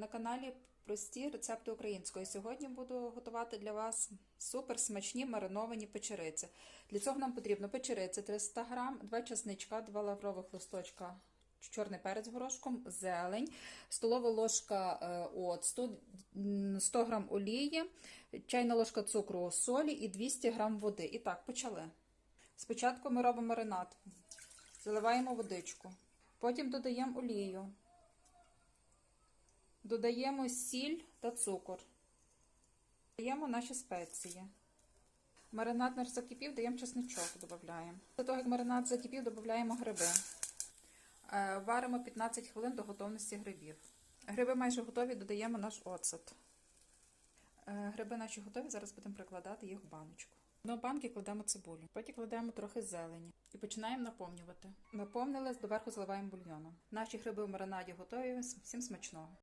На каналі прості рецепти української. Сьогодні буду готувати для вас супер смачні мариновані печериці. Для цього нам потрібно печериці 300 грам, 2 чесничка, 2 лаврових листочка, чорний перець горошком, зелень, столова ложка е, оцту, 100 грам олії, чайна ложка цукру, солі і 200 грам води. І так, почали. Спочатку ми робимо маринад. Заливаємо водичку. Потім додаємо олію. Додаємо сіль та цукор. Додаємо наші спеції. Маринад наш закипів, даємо чесничок, додаємо. До того, як маринад закипів, додаємо гриби. Е, Варимо 15 хвилин до готовності грибів. Гриби майже готові, додаємо наш оцет. Е, Гриби наші готові, зараз будемо прикладати їх в баночку. До банки кладемо цибулю, потім кладемо трохи зелені і починаємо наповнювати. Наповнили, доверху заливаємо бульйоном. Наші гриби в маринаді готові. Всім смачного!